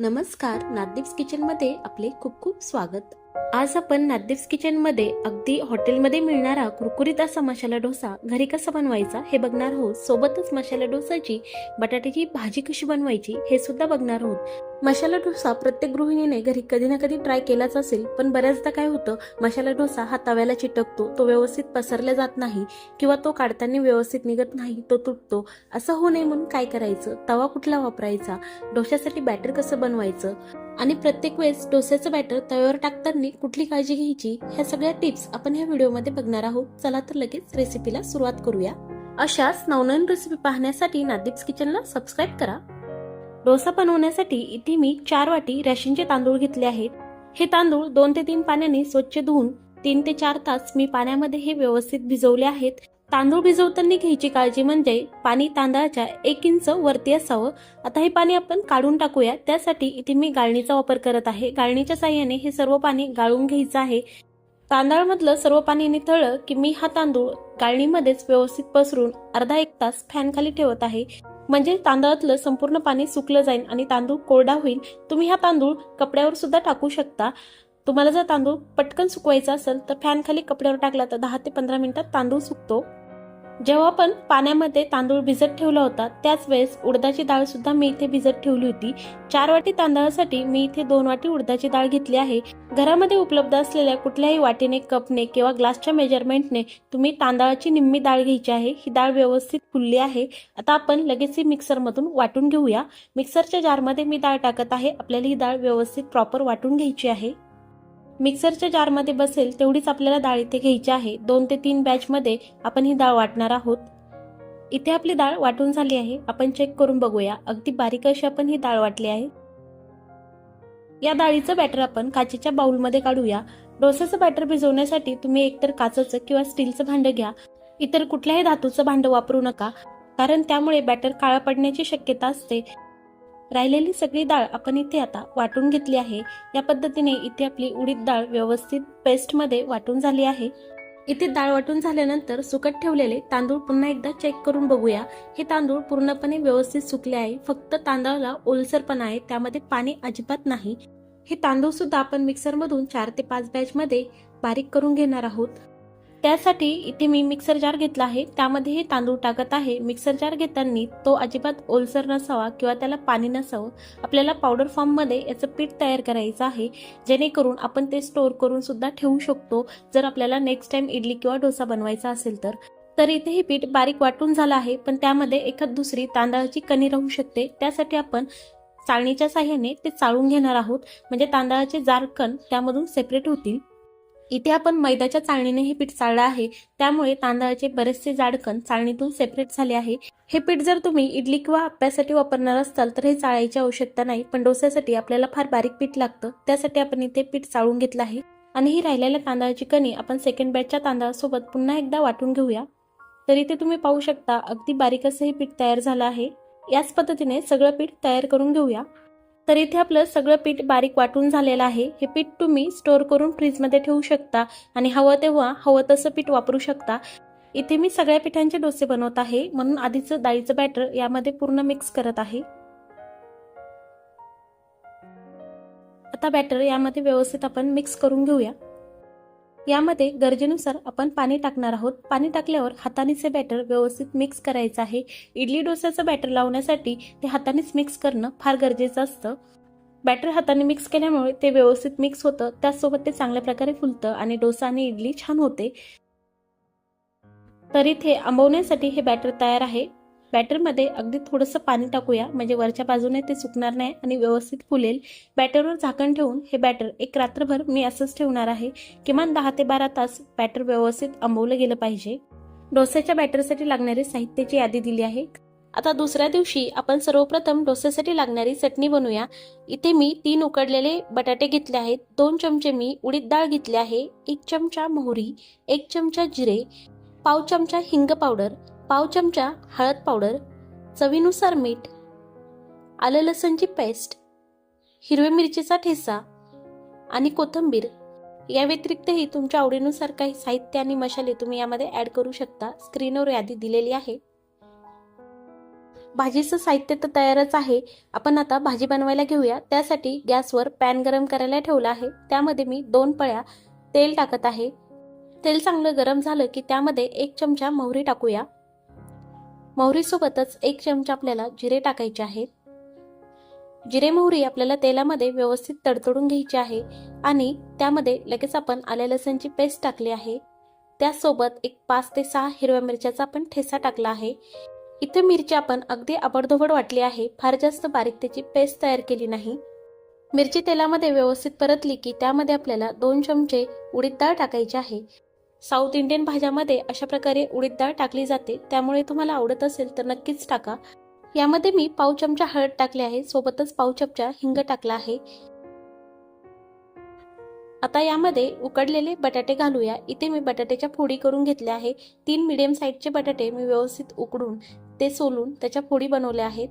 नमस्कार नादीप्स किचनमध्ये आपले खूप खूप स्वागत. आज आपण नादिप्स किचनमध्ये अगदी हॉटेलमध्ये मिळणारा कुरकुरीत असा मसाला डोसा घरी कसा बनवायचा हे बघणार आहोत. सोबतच मसाला डोसाची बटाट्याची भाजी कशी बनवायची हे सुद्धा बघणार आहोत. मसाला डोसा प्रत्येक गृहिणीने घरी कधी ना कधी ट्राय केलाच असेल पण बऱ्याचदा काय होतं मसाला डोसा हा तव्याला चिटकतो तो व्यवस्थित पसरला जात नाही किंवा तो काढताना व्यवस्थित निघत नाही तो तुटतो. असं होऊ नये म्हणून काय करायचं? तवा कुठला वापरायचा? डोशासाठी बॅटर कसं बनवायचं? आणि प्रत्येक वेळेस डोस्याचं बॅटर तव्यावर टाकताना कुठली काळजी घ्यायची ह्या सगळ्या टिप्स आपण ह्या व्हिडिओमध्ये बघणार आहोत. चला तर लगेच रेसिपीला सुरुवात करूया. अशाच नवनवीन रेसिपी पाहण्यासाठी नादीप्स किचनला सबस्क्राईब करा. डोसा बनवण्यासाठी इथे मी चार वाटी रॅशनचे तांदूळ घेतले आहेत. हे तांदूळ दोन ते तीन पाण्याने स्वच्छ धुवून तीन ते चार तास मी पाण्यामध्ये हे व्यवस्थित भिजवले आहेत. तांदूळ भिजवताना घ्यायची काळजी म्हणजे पाणी तांदळाच्या एक इंच वरती असावं. आता हे पाणी आपण काढून टाकूया. त्यासाठी इथे मी गाळणीचा वापर करत आहे. गाळणीच्या साह्याने हे सर्व पाणी गाळून घ्यायचं आहे. तांदळामधलं सर्व पाणी निथळलं की मी हा तांदूळ गाळणीमध्येच व्यवस्थित पसरून अर्धा एक तास फॅन खाली ठेवत आहे. म्हणजे तांदळातलं संपूर्ण पाणी सुकलं जाईल आणि तांदूळ कोरडा होईल. तुम्ही हा तांदूळ कपड्यावर सुद्धा टाकू शकता. तुम्हाला जर तांदूळ पटकन सुकवायचा असेल तर फॅन खाली कपड्यावर टाकला तर दहा ते पंधरा मिनिटात तांदूळ सुकतो. जेव्हा आपण पाण्यामध्ये तांदूळ भिजत ठेवला होता त्याच वेळेस उडदाची डाळ सुद्धा मी इथे भिजत ठेवली होती. चार वाटी तांदळासाठी मी इथे दोन वाटी उडदाची डाळ घेतली आहे. घरामध्ये उपलब्ध असलेल्या कुठल्याही वाटीने कपने किंवा ग्लासच्या मेजरमेंटने तुम्ही तांदळाची निम्मी डाळ घ्यायची आहे. ही डाळ व्यवस्थित फुलली आहे. आता आपण लगेच ही मिक्सरमधून वाटून घेऊया. मिक्सरच्या जारमध्ये मी डाळ टाकत आहे. आपल्याला ही डाळ व्यवस्थित प्रॉपर वाटून घ्यायची आहे. मिक्सरच्या जारमध्ये बसेल तेवढीच आपल्याला डाळ इथे घ्यायची आहे. दोन ते तीन बॅचमध्ये आपण ही डाळ वाटणार आहोत. इथे आपली डाळ वाटून झाली आहे. आपण चेक करून बघूया. अगदी बारीक अशी आपण ही डाळ वाटली आहे. या डाळीचं बॅटर आपण काचेच्या बाउलमध्ये काढूया. डोसाचं बॅटर भिजवण्यासाठी तुम्ही एकतर काचेचं किंवा स्टीलचं भांडं घ्या. इतर कुठल्याही धातूचं भांडं वापरू नका. कारण त्यामुळे बॅटर काळा पडण्याची शक्यता असते. राहिलेली सगळी डाळ आपण इथे आता वाटून घेतली आहे. या पद्धतीने इथे आपली उडीद डाळ व्यवस्थित पेस्टमध्ये वाटून झाली आहे. इथे डाळ वाटून झाल्यानंतर सुकट ठेवलेले तांदूळ पुन्हा एकदा चेक करून बघूया. हे तांदूळ पूर्णपणे व्यवस्थित सुकले आहे. फक्त तांदळाला ओलसरपणा आहे. त्यामध्ये पाणी अजिबात नाही. हे तांदूळ सुद्धा आपण मिक्सरमधून चार ते पाच बॅचमध्ये बारीक करून घेणार आहोत. त्यासाठी इथे मी मिक्सर जार घेतला आहे. त्यामध्ये हे तांदूळ टाकत आहे. मिक्सर जार घेताना तो अजिबात ओलसर नसावा किंवा त्याला पाणी नसावं. आपल्याला पावडर फॉर्ममध्ये याचं पीठ तयार करायचं आहे. जेणेकरून आपण ते स्टोअर करून सुद्धा ठेवू शकतो. जर आपल्याला नेक्स्ट टाइम इडली किंवा डोसा बनवायचा असेल तर. तर इथे हे पीठ बारीक वाटून झालं आहे. पण त्यामध्ये एखाद दुसरी तांदळाची कणी राहू शकते. त्यासाठी आपण चाळणीच्या साह्याने ते चाळून घेणार आहोत. म्हणजे तांदळाचे जारकण त्यामधून सेपरेट होतील. इथे आपण मैद्याच्या चाळणीने हे पीठ चाळलं आहे. त्यामुळे तांदळाचे बरेचसे जाडकण चाळणीतून सेपरेट झाले आहे. हे पीठ जर तुम्ही इडली किंवा आप्यासाठी वापरणार असाल तर हे चाळायची आवश्यकता नाही पण डोस्यासाठी आपल्याला फार बारीक पीठ लागतं. त्यासाठी आपण इथे पीठ चाळून घेतलं आहे. आणि ही राहिलेल्या तांदळाची कणी आपण सेकंड बॅचच्या तांदळासोबत पुन्हा एकदा वाटून घेऊया. तर इथे तुम्ही पाहू शकता अगदी बारीक असं हे पीठ तयार झालं आहे. याच पद्धतीने सगळं पीठ तयार करून घेऊया. तर इथे आपलं सगळं पीठ बारीक वाटून झालेलं आहे. हे पीठ तुम्ही स्टोअर करून फ्रीजमध्ये ठेवू शकता आणि हवं तेव्हा हवं तसं पीठ वापरू शकता. इथे मी सगळ्या पिठांचे डोसे बनवत आहे. म्हणून आधीचं डाळीचं बॅटर यामध्ये पूर्ण मिक्स करत आहे. आता बॅटर यामध्ये व्यवस्थित आपण मिक्स करून घेऊया. यामध्ये गरजेनुसार आपण पाणी टाकणार आहोत. पाणी टाकल्यावर हातानेचे बॅटर व्यवस्थित मिक्स करायचं आहे. इडली डोस्याचं बॅटर लावण्यासाठी ते हातानेच मिक्स करणं फार गरजेचं असतं. बॅटर हाताने मिक्स केल्यामुळे ते व्यवस्थित मिक्स होतं. त्याचसोबत ते चांगल्या प्रकारे फुलतं आणि डोसा आणि इडली छान होते. तर इथे आंबवण्यासाठी हे बॅटर तयार आहे. बॅटरमध्ये अगदी थोडंसं पाणी टाकूया. म्हणजे वरच्या बाजूने ते सुकणार नाही आणि व्यवस्थित फुलेल. बॅटरवर झाकण ठेवून हे बॅटर एक रात्रभर मी असंच ठेवणार आहे. किमान दहा ते बारा तास बॅटर व्यवस्थित आंबवलं गेलं पाहिजे. डोस्याच्या बॅटरसाठी लागणारे साहित्याची यादी दिली आहे. आता दुसऱ्या दिवशी आपण सर्वप्रथम डोस्यासाठी लागणारी चटणी बनवूया. इथे मी तीन उकडलेले बटाटे घेतले आहेत. दोन चमचे मी उडीद डाळ घेतली आहे. एक चमचा मोहरी एक चमचा जिरे पाव चमचा हिंग पावडर पाव चमचा हळद पावडर चवीनुसार मीठ आलं लसणची पेस्ट हिरव्या मिरचीचा ठेसा आणि कोथिंबीर. या व्यतिरिक्तही तुमच्या आवडीनुसार काही साहित्य आणि मसाले तुम्ही यामध्ये ॲड करू शकता. स्क्रीनवर यादी दिलेली आहे. भाजीचं साहित्य तर तयारच आहे. आपण आता भाजी बनवायला घेऊया. त्यासाठी गॅसवर पॅन गरम करायला ठेवला आहे. त्यामध्ये मी दोन पळ्या तेल टाकत आहे. तेल चांगलं गरम झालं की त्यामध्ये एक चमचा मोहरी टाकूया. मोहरीसोबतच एक चमचा आपल्याला जिरे टाकायचे आहेत जिरे मोहरी आपल्याला तेलामध्ये व्यवस्थित तडतडून घ्यायची आहे आणि त्यामध्ये लगेच आपण आल्या लसणची पेस्ट टाकली आहे. त्यासोबत एक पाच ते सहा हिरव्या मिरच्याचा आपण ठेसा टाकला आहे. इथे मिरची आपण अगदी आबडधोबड वाटली आहे. फार जास्त बारीक त्याची पेस्ट तयार केली नाही. मिरची तेलामध्ये व्यवस्थित परतली की त्यामध्ये आपल्याला दोन चमचे उडीद डाळ टाकायची आहे. साऊथ इंडियन भाज्यामध्ये अशा प्रकारे उडीद डाळ टाकली जाते. त्यामुळे तुम्हाला आवडत असेल तर नक्कीच टाका. यामध्ये मी पाव चमचा हळद टाकले आहे. सोबतच पाव चमचा हिंग टाकला आहे. आता यामध्ये उकडलेले बटाटे घालूया. इथे मी बटाट्याच्या फोडी करून घेतल्या आहे तीन मिडियम साईजचे बटाटे मी व्यवस्थित उकडून ते सोलून त्याच्या फोडी बनवल्या आहेत.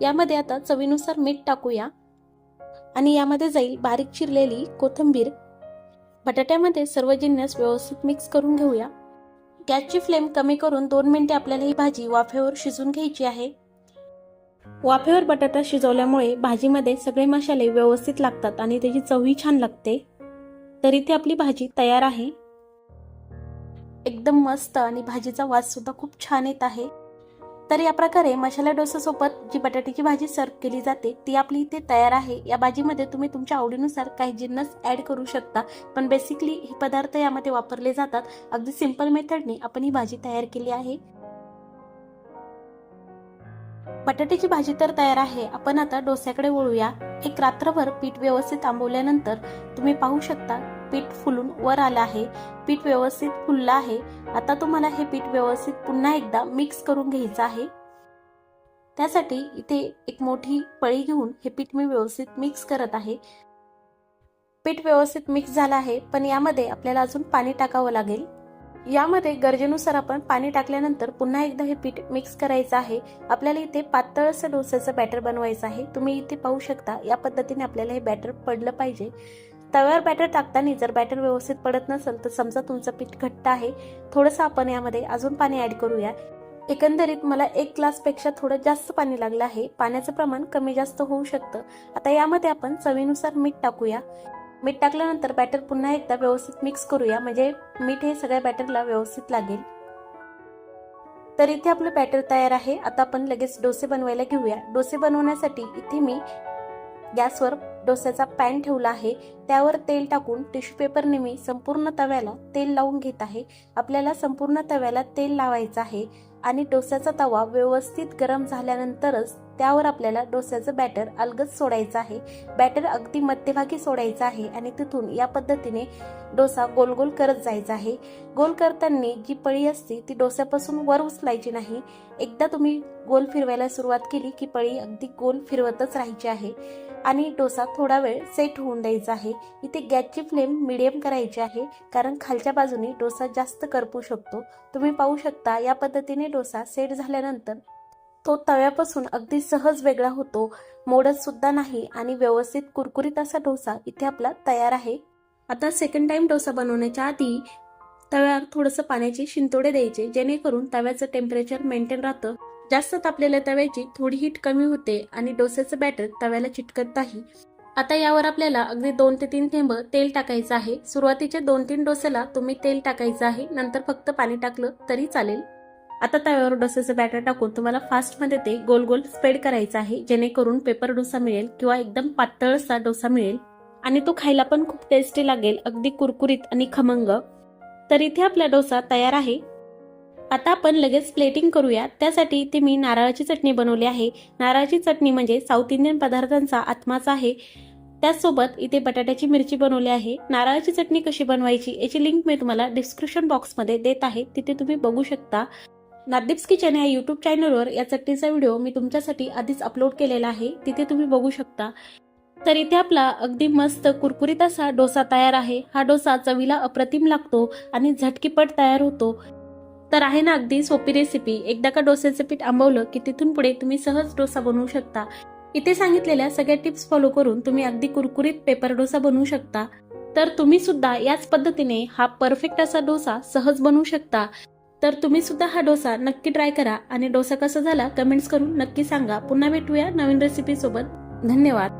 यामध्ये आता चवीनुसार मीठ टाकूया. आणि यामध्ये जाईल बारीक चिरलेली कोथिंबीर बटाट्यामध्ये सर्व जिन्नस व्यवस्थित मिक्स करून घेऊया. गॅसची फ्लेम कमी करून दोन मिनिटे आपल्याला ही भाजी वाफेवर शिजून घ्यायची आहे. वाफेवर बटाटा शिजवल्यामुळे भाजीमध्ये सगळे मसाले व्यवस्थित लागतात आणि त्याची चवही छान लागते. तर इथे आपली भाजी तयार आहे. एकदम मस्त आणि भाजीचा वास सुद्धा खूप छान येत आहे. तर या प्रकारे मसाला डोसासोबत जी बटाट्याची भाजी सर्व केली जाते ती आपली इथे तयार आहे. या भाजीमध्ये तुम्ही तुमच्या आवडीनुसार काही जिन्नस ॲड करू शकता. पण बेसिकली हे पदार्थ यामध्ये वापरले जातात. अगदी सिंपल मेथडने आपण ही भाजी तयार केली आहे. बटाट्याची भाजी तर तयार आहे. आपण आता डोस्याकडे वळूया. एक रात्रभर पीठ व्यवस्थित आंबवल्यानंतर तुम्ही पाहू शकता पीठ फुलून वर आलं आहे. पीठ व्यवस्थित फुललं आहे. आता तुम्हाला हे पीठ व्यवस्थित पुन्हा एकदा मिक्स करून घ्यायचं आहे. त्यासाठी इथे एक मोठी पळी घेऊन हे पीठ मी व्यवस्थित मिक्स करत आहे. पीठ व्यवस्थित मिक्स झालं आहे पण यामध्ये आपल्याला अजून पाणी टाकावं लागेल. यामध्ये गरजेनुसार आपण पाणी टाकल्यानंतर पुन्हा एकदा हे पीठ मिक्स करायचं आहे. आपल्याला इथे पातळ असं डोस्याचं बॅटर बनवायचं आहे. तुम्ही इथे पाहू शकता या पद्धतीने आपल्याला हे बॅटर पडलं पाहिजे. तव्यावर बॅटर टाकताना जर बॅटर व्यवस्थित पडत नसेल तर समजा तुमचं पीठ घट्ट आहे थोडंसं आपण यामध्ये अजून पाणी ऍड करूया. एकंदरीत मला एक ग्लासपेक्षा थोडं जास्त पाणी लागलं आहे. पाण्याचं प्रमाण कमी जास्त होऊ शकतं. आता यामध्ये आपण चवीनुसार मीठ टाकूया. मीठ टाकल्यानंतर बॅटर पुन्हा एकदा व्यवस्थित मिक्स करूया. म्हणजे मीठ हे सगळ्या बॅटरला व्यवस्थित लागेल. तर इथे आपलं बॅटर तयार आहे. आता आपण लगेच डोसे बनवायला घेऊया. डोसे बनवण्यासाठी इथे मी गॅसवर डोस्याचा पॅन ठेवला आहे. त्यावर तेल टाकून टिश्यू पेपरने मी संपूर्ण तव्याला तेल लावून घेत आहे. आपल्याला संपूर्ण तव्याला तेल लावायचं आहे आणि डोस्याचा तवा व्यवस्थित गरम झाल्यानंतरच त्यावर आपल्याला डोस्याचं बॅटर अलगद सोडायचं आहे. बॅटर अगदी मध्यभागी सोडायचं आहे आणि तिथून या पद्धतीने डोसा गोल गोल करत जायचा आहे. गोल करताना जी पळी असते ती डोस्यापासून वर उचलायची नाही. एकदा तुम्ही गोल फिरवायला सुरुवात केली की पळी अगदी गोल फिरवतच राहायची आहे. आणि डोसा थोडा वेळ सेट होऊन द्यायचा आहे. इथे गॅसची फ्लेम मिडियम करायची आहे कारण खालच्या बाजूने डोसा जास्त करपू शकतो. तुम्ही पाहू शकता या पद्धतीने डोसा सेट झाल्यानंतर तो तव्यापासून अगदी सहज वेगळा होतो. मोडत सुद्धा नाही आणि व्यवस्थित कुरकुरीत असा डोसा इथे आपला तयार आहे. आता सेकंड टाइम डोसा बनवण्याच्या आधी तव्यावर थोडंसं पाण्याचे शिंतोडे द्यायचे जेणेकरून तव्याचं टेम्परेचर मेंटेन राहतं. जास्त तापलेल्या तव्याची थोडी हीट कमी होते आणि डोस्याचं बॅटर तव्याला चिटकत नाही. आता यावर आपल्याला अगदी दोन ते तीन थेंब तेल टाकायचं आहे. सुरुवातीच्या दोन तीन डोस्याला तुम्ही तेल टाकायचं आहे. नंतर फक्त पाणी टाकलं तरी चालेल. आता तव्यावर डोस्याचं बॅटर टाकून तुम्हाला फास्टमध्ये ते गोल गोल स्प्रेड करायचं आहे. जेणेकरून पेपर डोसा मिळेल किंवा एकदम पातळसा डोसा मिळेल. आणि तो खायला पण खूप टेस्टी लागेल अगदी कुरकुरीत आणि खमंग. तर इथे आपला डोसा तयार आहे. आता आपण लगेच प्लेटिंग करूया. त्यासाठी इथे मी नारळाची चटणी बनवली आहे. नारळाची चटणी म्हणजे साऊथ इंडियन पदार्थांचा आत्माच आहे. त्याचसोबत इथे बटाट्याची मिरची बनवली आहे. नारळाची चटणी कशी बनवायची याची लिंक मी तुम्हाला डिस्क्रिप्शन बॉक्समध्ये देत आहे. तिथे तुम्ही बघू शकता. नादीप्स किचन या युट्यूब चॅनलवर या चटणीचा व्हिडिओ मी तुमच्यासाठी आधीच अपलोड केलेला आहे. तिथे तुम्ही बघू शकता. तर इथे आपला अगदी मस्त कुरकुरीत असा डोसा तयार आहे. हा डोसा चवीला अप्रतिम लागतो आणि झटकीपट तयार होतो. तर आहे ना अगदी सोपी रेसिपी एकदा का डोस्याचं पीठ आंबवलं की तिथून पुढे तुम्ही सहज डोसा बनवू शकता. इथे सांगितलेल्या सगळ्या टिप्स फॉलो करून तुम्ही अगदी कुरकुरीत पेपर डोसा बनवू शकता. तर तुम्ही सुद्धा याच पद्धतीने हा परफेक्ट असा डोसा सहज बनवू शकता. तर तुम्ही सुद्धा हा डोसा नक्की ट्राय करा आणि डोसा कसा झाला कमेंट्स करून नक्की सांगा. पुन्हा भेटूया नवीन रेसिपी सोबत. धन्यवाद.